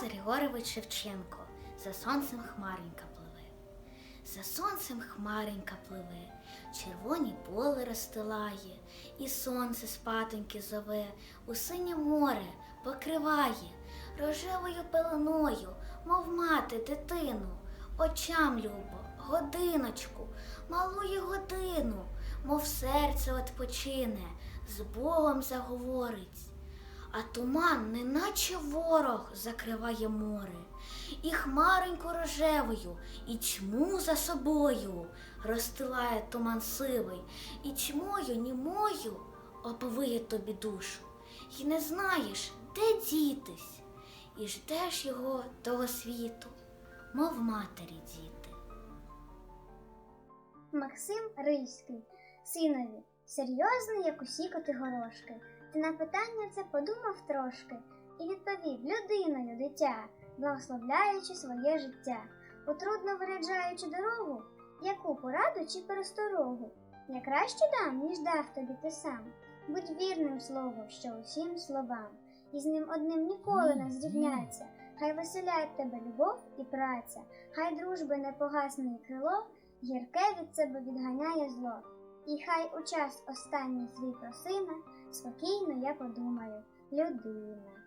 Тарас Григорович Шевченко. За сонцем хмаренька пливе. За сонцем хмаренька пливе, червоні поле розстилає, і сонце спатоньки зове, у синє море покриває, рожевою пеленою, мов мати дитину, очам любо, годиночку, малую годину, мов серце odpoчине, з Богом заговорить. А туман, неначе ворог, закриває море, і хмареньку рожевою, і тьму за собою розстилає туман сивий, і тьмою німою оповиє тобі душу, І не знаєш, де дітись, і ждеш його того світу, мов матері діти. Максим Рильський, синові, серйозний, як усі котигорошки. Ти на питання це подумав трошки і відповів людиною дитя, благословляючи своє життя, у трудно виряджаючи дорогу, яку пораду чи пересторогу. Я краще дам, ніж дав тобі ти сам. Будь вірним слову, що усім словам, і з ним одним ніколи не зрівняться. Хай веселяють тебе любов і праця, хай дружби не погасне і крило, гірке від себе відганяє зло. І хай у час останній свій про сина, спокійно я подумаю, людина.